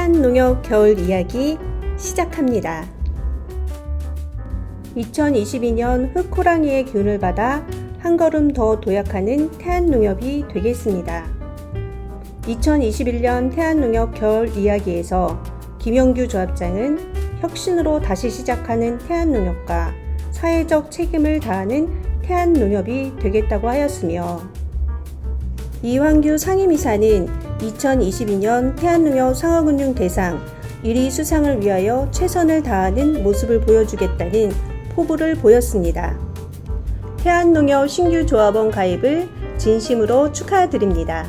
태안농협 겨울 이야기 시작합니다. 2022년 흑호랑이의 기운을 받아 한 걸음 더 도약하는 태안농협이 되겠습니다. 2021년 태안농협 겨울 이야기에서 김영규 조합장은 혁신으로 다시 시작하는 태안농협과 사회적 책임을 다하는 태안농협이 되겠다고 하였으며 이황규 상임이사는 2022년 태안농협 상하군중 대상 1위 수상을 위하여 최선을 다하는 모습을 보여주겠다는 포부를 보였습니다. 태안농협 신규 조합원 가입을 진심으로 축하드립니다.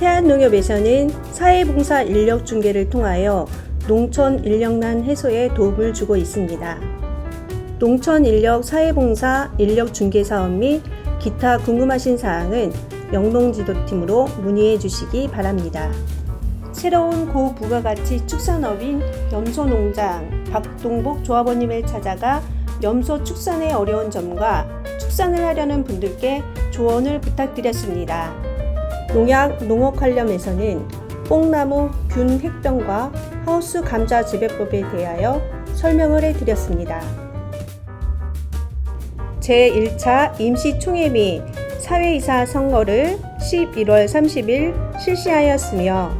태안농협에서는 사회봉사 인력 중개를 통하여 농촌 인력난 해소에 도움을 주고 있습니다. 농촌 인력 사회봉사 인력 중개 사업 및 기타 궁금하신 사항은 영농지도팀으로 문의해 주시기 바랍니다. 새로운 고부가가치 축산업인 염소농장 박동복 조합원님을 찾아가 염소 축산의 어려운 점과 축산을 하려는 분들께 조언을 부탁드렸습니다. 농약 농업 관련해서는 뽕나무 균 핵병과 하우스 감자 재배법에 대하여 설명을 해드렸습니다. 제1차 임시총회 및 사회이사 선거를 11월 30일 실시하였으며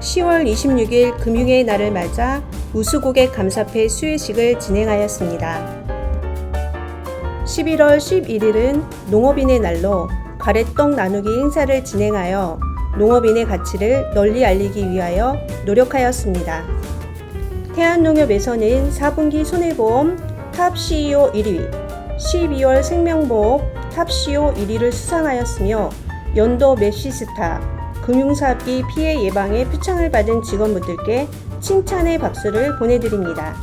10월 26일 금융의 날을 맞아 우수고객 감사패 수여식을 진행하였습니다. 11월 11일은 농업인의 날로 가래떡 나누기 행사를 진행하여 농업인의 가치를 널리 알리기 위하여 노력하였습니다. 태안농협에서는 4분기 손해보험 탑 CEO 1위, 12월 생명보험 탑 CEO 1위를 수상하였으며 연도 메시스타, 금융사업기 피해 예방에 표창을 받은 직원분들께 칭찬의 박수를 보내드립니다.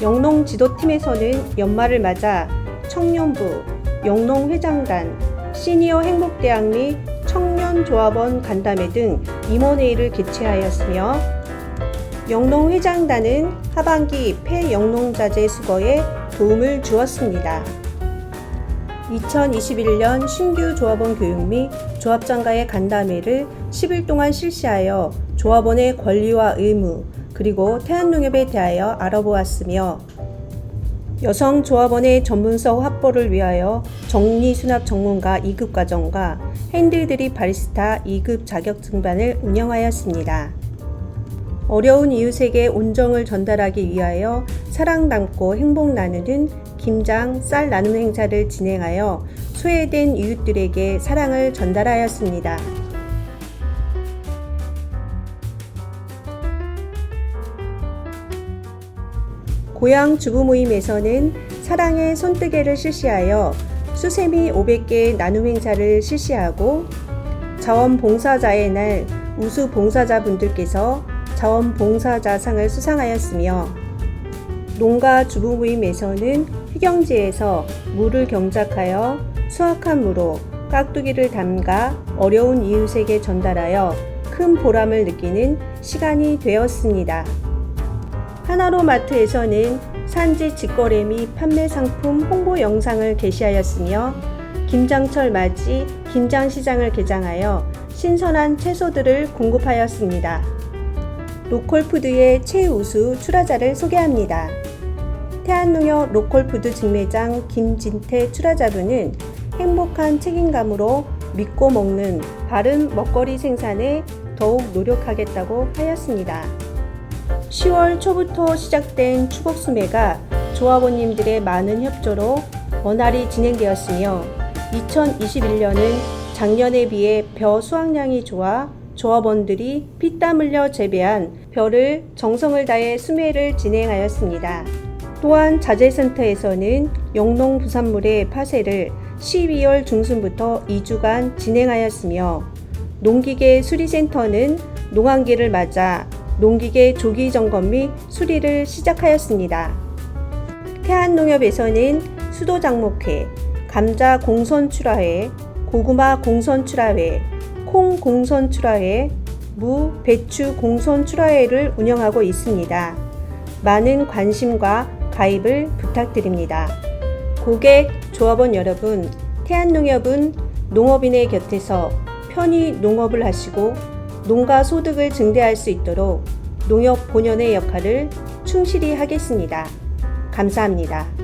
영농 지도팀에서는 연말을 맞아 청년부, 영농회장단, 시니어 행복대학 및 청년조합원 간담회 등 임원회의를 개최하였으며 영농회장단은 하반기 폐영농자재 수거에 도움을 주었습니다. 2021년 신규 조합원 교육 및 조합장과의 간담회를 10일 동안 실시하여 조합원의 권리와 의무 그리고 태안농협에 대하여 알아보았으며 여성 조합원의 전문성 확보를 위하여 정리 수납 전문가 2급 과정과 핸들드립 바리스타 2급 자격 증반을 운영하였습니다. 어려운 이웃에게 온정을 전달하기 위하여 사랑 담고 행복 나누는 김장 쌀 나눔 행사를 진행하여 소외된 이웃들에게 사랑을 전달하였습니다. 고향 주부 모임에서는 사랑의 손뜨개를 실시하여 수세미 500개 나눔 행사를 실시하고 자원봉사자의 날 우수 봉사자분들께서 자원봉사자상을 수상하였으며 농가 주부 모임에서는 휴경지에서 물을 경작하여 수확한 무로 깍두기를 담가 어려운 이웃에게 전달하여 큰 보람을 느끼는 시간이 되었습니다. 하나로 마트에서는 산지 직거래 및 판매 상품 홍보 영상을 게시하였으며 김장철 맞이 김장시장을 개장하여 신선한 채소들을 공급하였습니다. 로컬푸드의 최우수 출하자를 소개합니다. 태안농협 로컬푸드 직매장 김진태 출하자분은 행복한 책임감으로 믿고 먹는 바른 먹거리 생산에 더욱 노력하겠다고 하였습니다. 10월 초부터 시작된 추복 수매가 조합원님들의 많은 협조로 원활히 진행되었으며 2021년은 작년에 비해 벼 수확량이 좋아 조합원들이 피땀 흘려 재배한 벼를 정성을 다해 수매를 진행하였습니다. 또한 자재센터에서는 영농 부산물의 파쇄를 12월 중순부터 2주간 진행하였으며 농기계 수리센터는 농한기를 맞아 농기계 조기 점검 및 수리를 시작하였습니다. 태안농협에서는 수도 장목회, 감자 공선 출하회, 고구마 공선 출하회, 콩 공선 출하회, 무, 배추 공선 출하회를 운영하고 있습니다. 많은 관심과 가입을 부탁드립니다. 고객, 조합원 여러분, 태안농협은 농업인의 곁에서 편히 농업을 하시고 농가 소득을 증대할 수 있도록 농협 본연의 역할을 충실히 하겠습니다. 감사합니다.